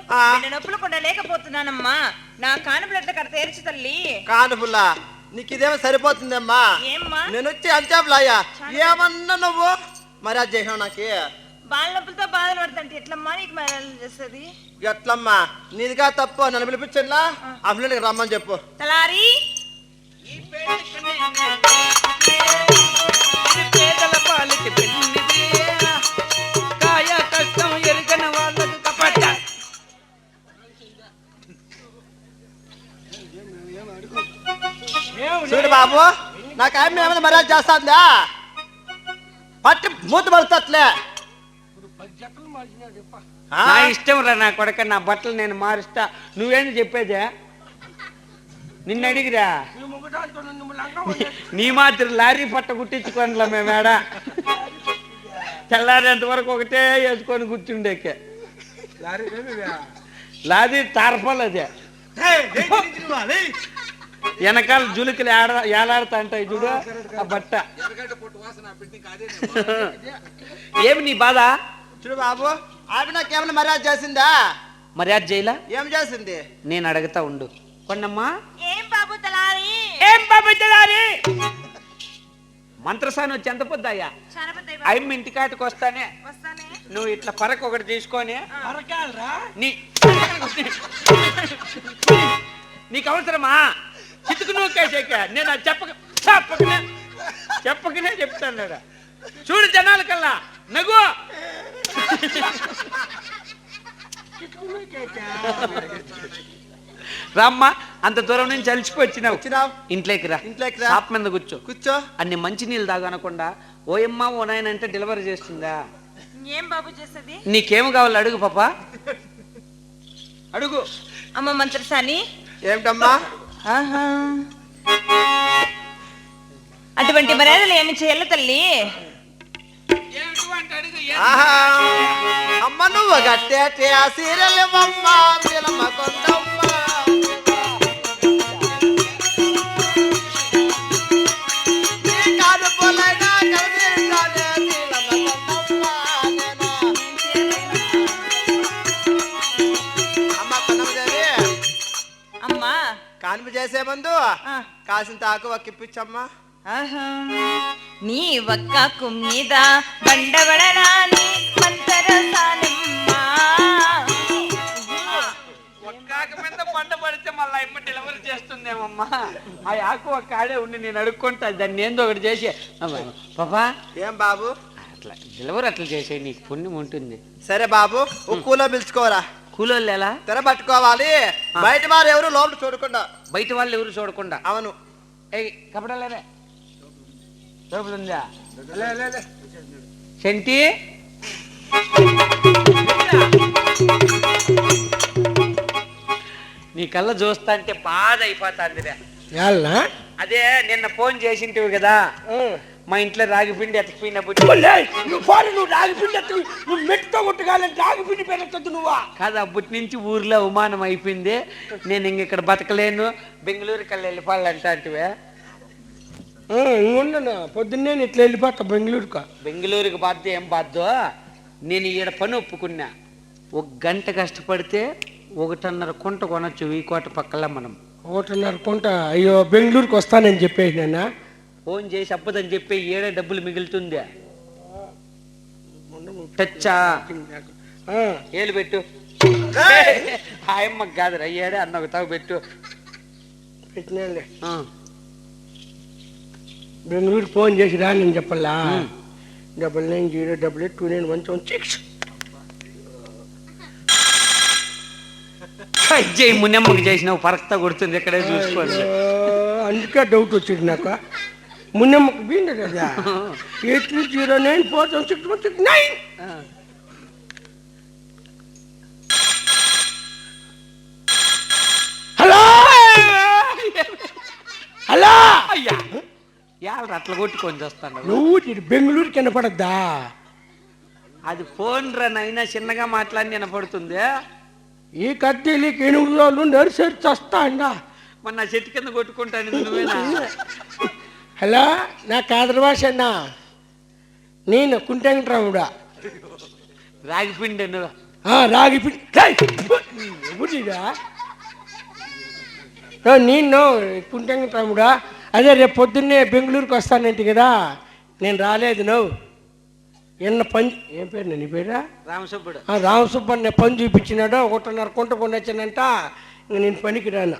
బిడ్డ నొప్పులు కూడా లేకపోతున్నానమ్మా. నా కానుపులట్ల కడ తేర్చి తల్లి. కానుపుల్లా నీకు ఇదేమో సరిపోతుందమ్మా. ఏమ్మా? నేను వచ్చి అంచాపులాయ్యా ఏమన్నా నువ్వు? మరి అది చేసావు నాకు. బాల నొప్పులతో బాధలు పడుతుంటే ఎట్లమ్మా నీకు మరి చేస్తుంది? ఎట్లమ్మా? నీదిగా తప్పు నన్ను పిలిపించండిలా అసలు రమ్మని చెప్పు. తలారి? ఏమైనా మర్యాద చేస్తుందా? పట్టి మూత పడుతుందిలే నా ఇష్టం రా నా కొడక నా బట్టలు నేను మారుస్తా. నువ్వేంటి చెప్పేదే? నిన్ను అడిగిరా? నీ మాత్రం లారీ పట్ట కుట్టించుకోనిలా మేమేడ తెల్లారేంత వరకు ఒకటే వేసుకొని కూర్చుండేకే. లారీ తారపాలు అదే. వెనకాల జులుకులు ఏడ ఏలాడుతా అంటాయి చూడు ఆ బట్ట ఏమి నీ బాధ చూడు బాబు ఆమె నాకు ఏమైనా మర్యాద చేసిందా మర్యాద చేయలా ఏం చేసింది నేను అడుగుతా ఉండు కొన్నమ్మా ఏం బాబు తలారి ఏం మంత్రసాని వచ్చి ఎంత పొద్దాయా చానపత్రి అయ్యి ఇంటికాటికి వస్తానే వస్తానే నువ్వు ఇట్లా పరకు ఒకటి తీసుకొని నీ నీకు అవసరమా చితుకు నువ్వు కేసేక నేను అది చెప్పక చెప్పకనే చెప్పకనే చెప్తాను లేరా. చూడు జనాల కల్లా. నగు. రామ్మా అంత దూరం నుంచి వచ్చినావు. ఇంట్లోకి రా. ఇంట్లోకి రా. షాప్ మీద కూర్చో. కూర్చో. అన్ని మంచి నీళ్ళు తాగనకుండా ఓయమ్మ ఓ నాయన అంటే డెలివరీ చేస్తుందా? ఏం బాబు చేస్తుంది నీకేం కావాలి అడుగు పాప. అడుగు. అమ్మ మంత్రసాని. ఏమిటమ్మా. అటువంటి మర్యాదలు ఏమి చేయాలి తల్లి? అమ్మ నువ్వు గట్టేటే ఆ సీరియల్ అమ్మ పిలమ కానుపు చేసే ముందు ఆ. కాసిన తాకు ఒక్కిప్పించమ్మా ఆహా. నీ వక్కకు మీద బండబడరాని మంతరసానమ్మా ఒక్కాక మీద పంట పడితే మళ్ళీ ఇమ్మ డెలివరీ చేస్తుందేమమ్మా? ఆ ఆకు ఒక కాడే ఉండి నేను అడుక్కుంటా దాన్ని ఏందో ఒకటి చేసి. పాపా ఏం బాబు? అట్లా డెలివరీ అట్లా చేసే నీకు పుణ్యం ఉంటుంది. సరే బాబు ఉక్కులో పిలుచుకోరా. కూలోళ్ళు ఎలా? తెర పట్టుకోవాలి బయట వారు ఎవరు లోపల చూడకుండా. బయట వాళ్ళు ఎవరు చూడకుండా? అవును. ఏ కపడలేరే దొరుకుతుందా నీ కళ్ళ చూస్తా అంటే బాధ అయిపోతాందిరా అదే నిన్న ఫోన్ చేసింటివి కదా. మా ఇంట్లో రాగిపిండి ఎత్తకపోయినప్పుడు నువ్వు ఫోన్ నువ్వు రాగిపిండి ఎత్తు, నువ్వు మెట్టుతో కొట్టుకోవాలంటే రాగిపిండి నువ్వా? కాదు అప్పటి నుంచి ఊర్లో అవమానం అయిపోయింది. నేను ఇంక ఇక్కడ బతకలేను. బెంగళూరు కల్లా వెళ్ళిపోవాలంటే అంటివే ఉండను పొద్దున్నే నేను ఇట్లా వెళ్ళిపోతా బెంగళూరుకు. బెంగళూరుకి బాధ్య ఏం బాధ్యో? నేను ఈడ పని ఒప్పుకున్నా. ఒక గంట కష్టపడితే ఒకటిన్నర కుంట కొనొచ్చు ఈ కోట పక్కల మనం. ఒకటిన్నర కొంట అయ్యో బెంగళూరుకి వస్తానని చెప్పేసి నాన్న. ఫోన్ చేసి అప్పదని చెప్పి ఏడే డబ్బులు మిగులుతుంది. టచ్చా. ఏలు పెట్టు. ఆయమ్మకి కాదురా ఏడే అన్న ఒక తాగు పెట్టు. పెట్టినానులే. ఆ. బెంగళూరు ఫోన్ చేసి రా నేను చెప్పాలా. Double nine zero double eight two nine one seven six. మున్నెమ్మకి చేసినావు పరక్తా కొడుతుంది ఇక్కడే చూసుకోండి అందుకే డౌట్ వచ్చింది నాకు. మున్నమ్మకు బీండ కదా eight three zero nine four seven six one six nine hello hello అయ్యా. యాళ్ళు అట్లా కొట్టుకొని చేస్తాను. నువ్వు ఇటు బెంగళూరుకి వినపడద్దా అది ఫోన్ రా నైనా చిన్నగా మాట్లాడి వినపడుతుంది. ఈ కడ్డీలకి ఎనిమిది రోజులు నరిసేసి చస్తా అండా మన నా చెట్టు కింద కొట్టుకుంటాను నువ్వేనా? హలో నా కాదర్ భాష అన్నా. నేను కుంటెంకరాముడా రాగి పిండి నువ్వు ఆ, రాగి పిండి ఏయ్! ఎవరిదా ఓ, నేను కుంటంగ తమ్ముడా అదే రేపు పొద్దున్నే బెంగళూరుకి వస్తానంటే కదా. నేను రాలేదు నువ్వు. ఎన్న పని ఏం పేరు నీ పేరా? రామసుబ్బుడు. రామసుబ్బన్న పని చూపించినాడు ఒకటిన్నర కుంట కొనొచ్చానంట. ఇంక నేను పనికి రాను.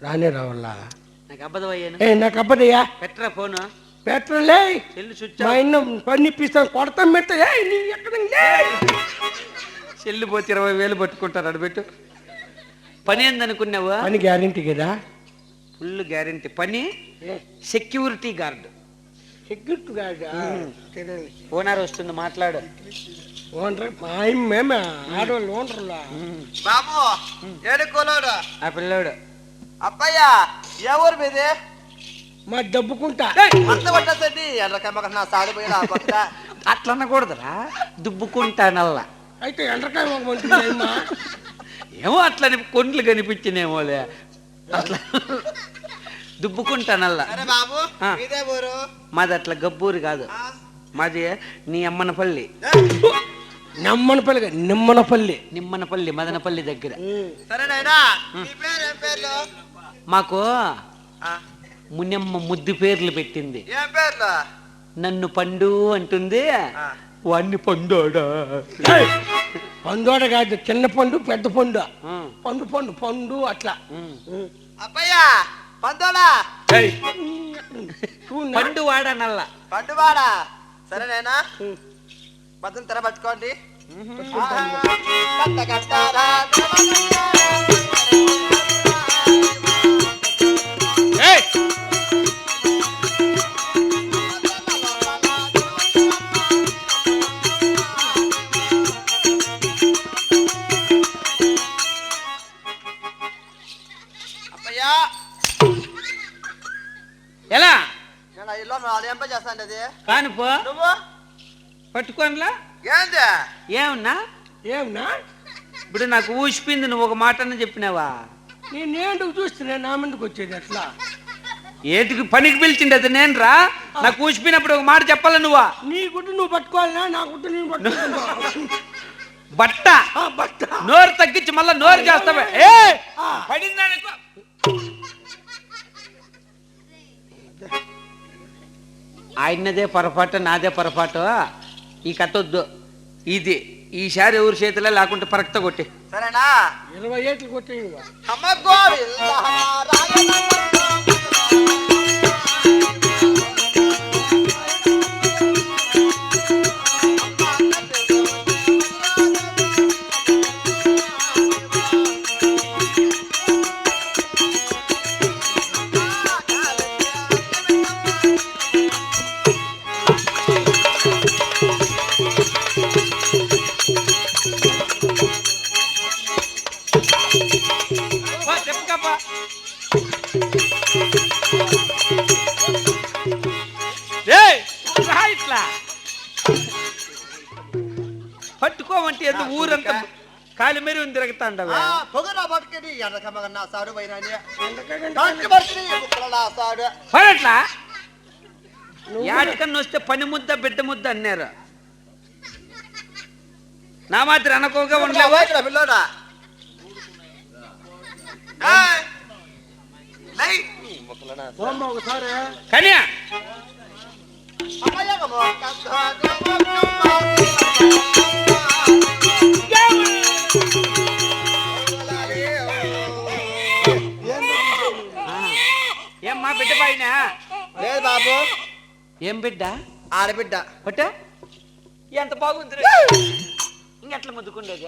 రానే రావాలా? నాకు అబద్ధం అయ్యాను ఏ నాకు అబ్బదయ్యా పెట్రా ఫోను? పెట్టలే చెల్లు స్విచ్ మా ఇన్న పని ఇప్పిస్తాను కొడతాం ఏ నీ ఎక్కడ లే. చెల్లు పోతే ఇరవై వేలు పట్టుకుంటారు అడబెట్టు పని ఏందనుకున్నావా? పని గ్యారంటీ కదా. Full guarantee. పని? Security guard. సెక్యూరిటీ గార్డా? తెలియదు ఓనర్ వస్తుంది మాట్లాడు. ఓనర్ మా ఆయన మేమే ఆడవాళ్ళు ఓనర్లా? బాబు ఏడు కోలోడు. ఆ పిల్లోడు. అప్పయ్య ఏ ఊరు మీది? మా దబ్బుకుంటా. అంత పట్టేసండి ఎర్రకమ్మ నా సాడి పోయినా పక్క అట్లా అనకూడదురా. దుబ్బుకుంటానల్లా. అయితే ఎండ్రకాయ ఏమో అట్లని కొండ్లు కనిపించినేమోలే. అట్లా దుబ్బుకుంటానల్లా. మీదే అట్లా గబ్బూరు కాదు. మాది నీ అమ్మనపల్లి. నమ్మనపల్లి నిమ్మనపల్లి. నిమ్మనపల్లి మదనపల్లి దగ్గర. మాకు ఆ, మునియమ్మ ముద్దు పేర్లు పెట్టింది. ఏం పేర్లు? నన్ను పండు అంటుంది. ఆ. వాణ్ణి పండోడా పందోడ కాదు చిన్న పండు పెద్ద పండు. పండు పండు పండు అట్లా. పందోలా చూడు పండు వాడా నల్ల? పండువాడా సరేనేనా పద్దం తెర పట్టుకోండి. కట్ట కట్టారా, అది కానుపో. నువ్వు? పట్టుకోనిలా? ఏంది? ఏమన్నా? ఏమన్నా? ఇప్పుడు నాకు ఊసిపోయింది నువ్వు ఒక మాట అన్న చెప్పినావా? నేనేందుకు చూస్తున్నా? నా ముందుకు వచ్చేది అట్లా ఏటికి పనికి పిలిచిండి అది నేను రా నాకు ఊసిపోయినప్పుడు ఒక మాట చెప్పాల నువ్వా? నీ గుడ్డు నువ్వు పట్టుకోవాలనా? నా గుడ్డు నేను పట్టుకుంటా. బట్ట. బట్ట. నోరు తగ్గించి మళ్ళా నోరు చేస్తావే? ఏ! పడిందనుకో ఆయనదే పొరపాటు నాదే పొరపాటు. ఈ కట్టొద్దు ఇది. ఈసారి ఎవరి చేతిలో లేకుంటే పరక్త కొట్టి. సరేనా? ఇరవై ఏట్లు కొట్టేయి ఇట్లా పట్టుకోమంటే ఎందుకు ఊరంతా కాలి మీద తిరుగుతాండవే? పొగరా పట్టుకని నా సాడు పోయినా కంటి పట్టుకుని బుక్కల నా సాడు. పడట్లా? యాటికన్నా వస్తే పని ముద్ద బిడ్డ ముద్ద అన్నారు. నా మాత్రం అనుకోగా ఉండలేవా? పిల్లోడా! ఏమ్మా బిడ్డ పైన? లేదు బాబు. ఏం బిడ్డ? ఆడబిడ్డ. బట్ట ఎంత బాగుంది ఇంకెట్లా ముద్దుకుండేది?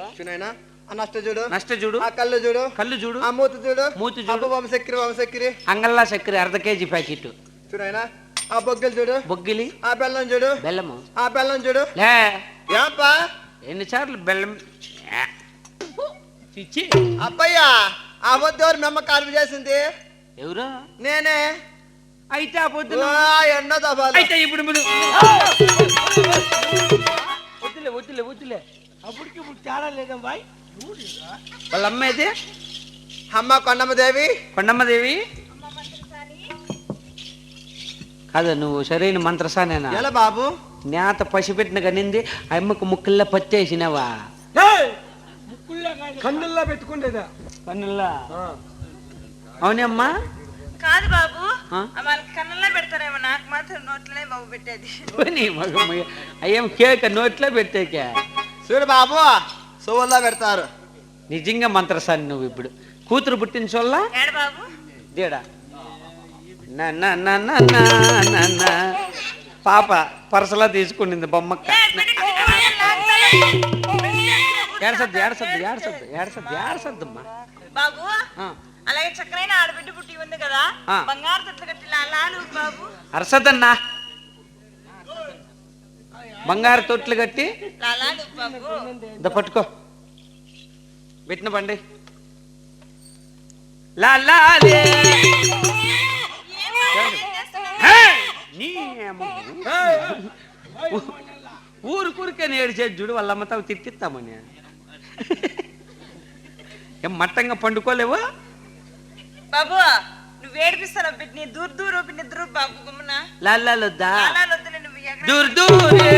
ఆ నష్ట చూడు. నష్ట చూడు. ఆ కళ్ళు చూడు. కళ్ళు చూడు. ఆ మూతి చూడు. మూతి చూడు. వంశక్రి వంశక్రి అంగల్లా చక్కెర అర్ధ కేజీ ప్యాకెట్. చూనైనా ఆ బొగ్గలు చూడు. బొగ్గిలి? ఆ బెల్లం చూడు. బెల్లము? ఆ బెల్లం చూడు. లే. ఏంపా? ఎన్నిసార్లు బెల్లం? ఏ. చిచ్చి. అబ్బయ్య ఆ వద్దు ఎవరు మెమ్మ కాల్పు చేసింది? ఎవరు? నేనే. అయితే ఆ పొద్దున ఎన్నో దఫాలు. అయితే ఇప్పుడు మీరు వద్దులే వద్దులే వద్దులే. అప్పటికి ఇప్పుడు తేడా లేదా బాయ్? వాళ్ళ అమ్మ అయితే అమ్మ కొండమ్మదేవి కొండమ్మదేవి కాదు నువ్వు సరైన మంత్రసానేనా? ఎలా బాబు? నేత పసిపెట్టిన కనింది అమ్మకు ముక్కుల్లో పత్తేసినవా కన్నుల్లో పెట్టుకుంటేదా కన్నుల్లా? అవునమ్మా కాదు బాబు? వాళ్ళకి కన్నుల్లో పెడతారేమో నాకు మాత్రం నోట్లోనే బాబు పెట్టేది. అయ్యేం కేక్ నోట్లో పెట్టేకే? చూడు బాబు సువల్లో పెడతారు. నిజంగా మంత్రసాని నువ్వు ఇప్పుడు. కూతురు పుట్టించోళ్ళ బాబు? దేడా. పాప పరసలా తీసుకుండింది బొమ్మక్క. ఏడసద్దు ఏడసద్దు ఏడసద్దు ఏడసద్దు ఏడసద్దమ్మా. బాబు. అలాగే చక్కనైన ఆడబిడ్డ పుట్టి ఉంది కదా. బంగారు తొట్లు కట్టి లాలు బాబు. అరసద్దన్నా. బంగారు తొట్లు కట్టి లాలు ఇంత పట్టుకో. పెట్టిన బండి. లా. నీ అమ్మ. ఊ- ఊరికూరికే నేడిచేది చూడు వాళ్ళ అమ్మతో తిట్టిస్తామని. ఏం మట్టంగా పండుకోలేవు? బాబు నువ్వు ఏడిపిస్తాను నీ దూర దూరు నిద్ర బాబు గుమ్మన. లాలొద్దా దూర్ దూరే.